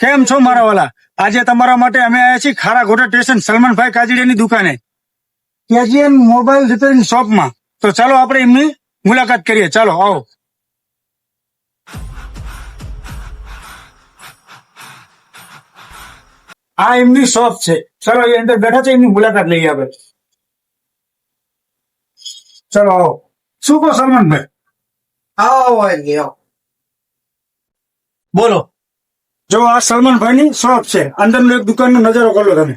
કેમ છો મારા વાલા? આજે તમારા માટે અમે આવ્યા છીએ ખારા ઘોટા સ્ટેશન સલમાનભાઈ કાજડીયાની દુકાને. કેજીએન મોબાઈલ રિપેરિંગ શોપમાં. તો ચાલો આપણે એમની મુલાકાત કરીએ. ચાલો આવો. આ એમની શોપ છે. ચાલો એ અંદર બેઠા છે એમની મુલાકાત લઈએ આપણે. ચાલો આવો. શું કહો સલમાનભાઈ? આવો બોલો. જો આ સલમાનભાઈની શોપ છે અંદરનો એક દુકાનનો નજારો કરો તમે.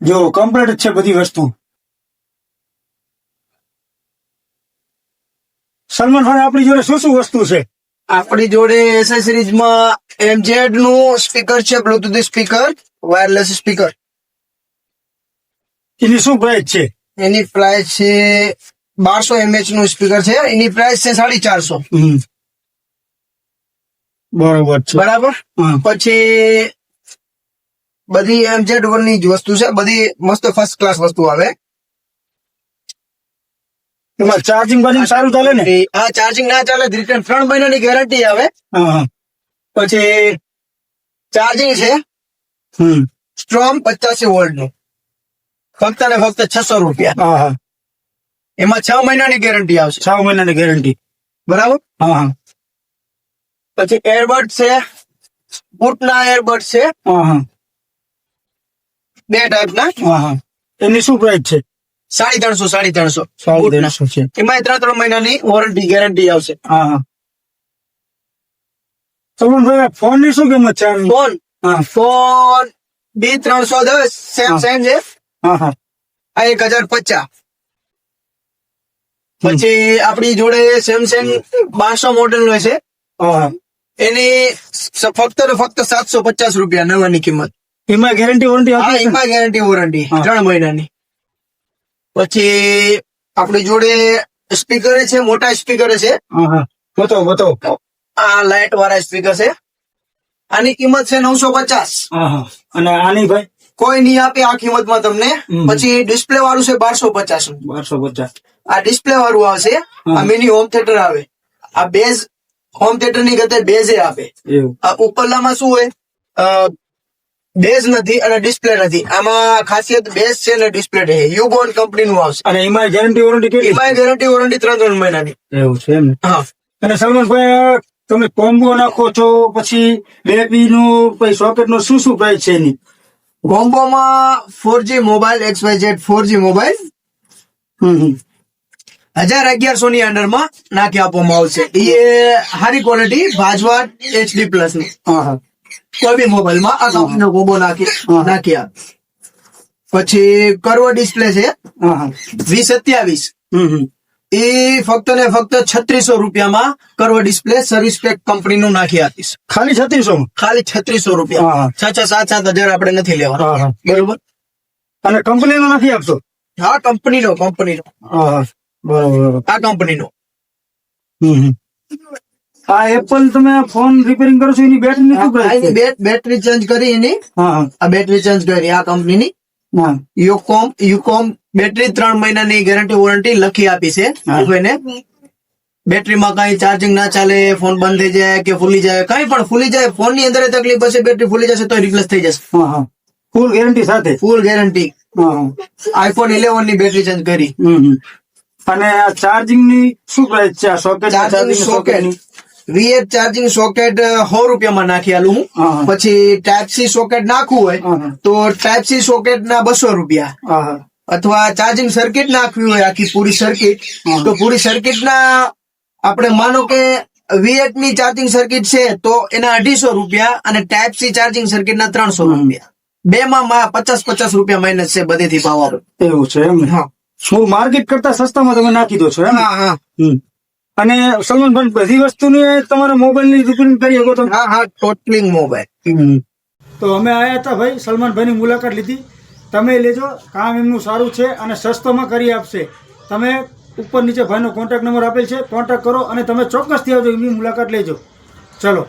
જો કમ્પ્લીટ છે બધી વસ્તુ. સલમાનભાઈ આપણી જોડે શું શું વસ્તુ છે? આપણી જોડે એસેસરીઝમાં એમજેડનું સ્પીકર છે બ્લુટુથ સ્પીકર વાયરલેસ સ્પીકર. એની શું પ્રાઇસ છે? એની પ્રાઇસ છે બારસો એમએચનું સ્પીકર છે. એની પ્રાઇસ છે સાડી ચારસો. બરોબર છે. બરાબર. પછી બધી એમજેડની જ વસ્તુ છે. બધી મસ્ત ફર્સ્ટ ક્લાસ વસ્તુ આવે. એમાં ચાર્જિંગ બાજુ સારું ચાલે ને? હા ચાર્જિંગ ના ચાલે. રિટર્ન ત્રણ મહિનાની ગેરંટી આવે. પછી ચાર્જિંગ છે હમ. સ્ટ્રોમ પચાસી વોલ્ટનું ફક્ત ને ફક્ત છસો રૂપિયા. હા હા. એમાં છ મહિનાની ગેરંટી આવશે. છ મહિનાની ગેરંટી બરાબર? હા હા. પછી એરબડ છે બૂટના એરબડ છે હા હા. બે ટાઈપના હા હા. એની શું પ્રાઇસ છે? સાડી ત્રણસો સાડી ત્રણસો. સાડી. ત્રણસો છે. એમાં ત્રણ ત્રણ મહિનાની વોરંટી ગેરંટી આવશે. હા હા. સલમાનભાઈ ફોનની શું કિંમત છે? ફોન? હા. ફોન બી ત્રણસો દસ સેમ સેમ છે. હા હા. આ એક હજાર પચાસ. પછી આપણી જોડે સેમસંગ બારસો મોડેલ નો છે. એની ફક્ત ને ફક્ત સાતસો પચાસ રૂપિયા નવાની કિંમત. એમાં ગેરંટી વોરંટી હા એમાં ગેરંટી વોરંટી ત્રણ મહિનાની. પછી આપણી જોડે સ્પીકર છે મોટા સ્પીકર છે. હા હા. બતાવો બતાવો આ લાઇટ વાળા સ્પીકર છે. આની કિંમત છે નવસો પચાસ. હા હા. અને આની ભાઈ? કોઈ નહીં આપે આ કિંમતમાં તમને. પછી ડિસ્પ્લે વાળું છે બારસો પચાસ. બારસો પચાસ. આ ડિસ્પ્લે વાળું આવશે. આ મિની હોમ થિયેટર આવે. આ બેઝ હોમ થિયેટરની કરતા બેઝે આપે. આ ઉપરલામાં શું હોય? બેઝ નથી અને ડિસ્પ્લે નથી. આમાં ખાસિયત બેઝ છે અને ડિસ્પ્લે છે. યુબોન કંપની નું આવશે. અને એમાં ગેરંટી વોરંટી કેટલી એમાં ગેરંટી વોરંટી ત્રણ ત્રણ મહિનાની. એવું છે એમ હા. અને સલમાનભાઈ તમે કોમ્બો નાખો છો પછી બેબી નું પછી સોકેટનું શું શું પ્રાઇસ છે એની? કોમ્બોમાં four G mobile X Y Z four G mobile hmm hmm. હજાર અગિયારસો ની અંડરમાં નાખી આપવામાં આવશે. એ સારી ક્વોલિટી ભાજવા એચડી પ્લસની. હા હા કોઈ બી મોબાઈલમાં આ કંપનીનો ગોબો નાખી. નાખી આપ. પછી કરવો ડિસ્પ્લે છે. હા હા વીસ સત્યાવીસ. એ ફક્ત ને ફક્ત છત્રીસો રૂપિયામાં કરવો ડિસ્પ્લે સર્વિસ પેક કંપનીનું નાખી આપીશ. ખાલી છત્રીસો ખાલી છત્રીસો રૂપિયા. હા. છ છ સાત સાત હજાર આપણે નથી લેવાના. હા બરોબર? અને કંપની નો નથી આપશો? હા કંપનીનો કંપનીનો આ કંપનીનો હમ હમ. આ એપલ તમે ફોન રિપેરિંગ કરો છો એની બેટરી શું પ્રાઇસ આની છે? બે- બેટરી ચેન્જ કરી એની. હા હા. આ બેટરી ચેન્જ કરી આ કંપનીની હા. યુકોમ યુકોમ બેટરી ત્રણ મહિનાની ગેરંટી વોરંટી લખી આપી છે હા. કોઈને બેટરીમાં કઈ ચાર્જિંગ ના ચાલે ફોન બંધ થઈ જાય કે ફૂલી જાય કઈ પણ ફૂલી જાય ફોનની અંદર તકલીફ હશે બેટરી ફૂલી જશે તો રિપ્લેસ થઈ જશે. હા હા. ફૂલ ગેરંટી સાથે? ફૂલ ગેરંટી હા હા. આઈફોન ઇલેવનની બેટરી ચેન્જ કરી. હમ હમ. અને આ ચાર્જિંગની શું પ્રાઇસ છે? આ socket charging socket VH charging socket સો રૂપિયામાં નાખી આલું હું. પછી ટાઈપ સી સોકેટ નાખવું હોય તો ટાઈપ સી સોકેટ ના બસો રૂપિયા. અથવા ચાર્જિંગ સર્કિટ નાખવી હોય આખી પૂરી સર્કિટ તો પૂરી સર્કિટ ના આપણે માનો કે વીએચની ચાર્જિંગ સર્કિટ છે તો એના અઢીસો રૂપિયા અને ટાઈપ સી ચાર્જિંગ સર્કિટ ના ત્રણસો. રૂપિયા. બે માં પચાસ પચાસ રૂપિયા માઇનસ છે બધેથી ભાવ એવું છે એમ હા. શું માર્કેટ કરતા સસ્તામાં તમે નાખી દો છો એમ. અને સલમાનભાઈ બધી વસ્તુની તમારા મોબાઈલની રિપેરિંગ કરી શકો તમે? હા હા ટોટલિંગ મોબાઈલ તો અમે આવ્યા હતા ભાઈ સલમાનભાઈની મુલાકાત લીધી. તમે લેજો કામ એમનું સારું છે અને સસ્તામાં કરી આપશે. તમે ઉપર નીચે ભાઈનો કોન્ટેક્ટ નંબર આપેલ છે કોન્ટેક્ટ કરો અને તમે ચોક્કસથી આવજો એમની મુલાકાત લેજો. ચલો.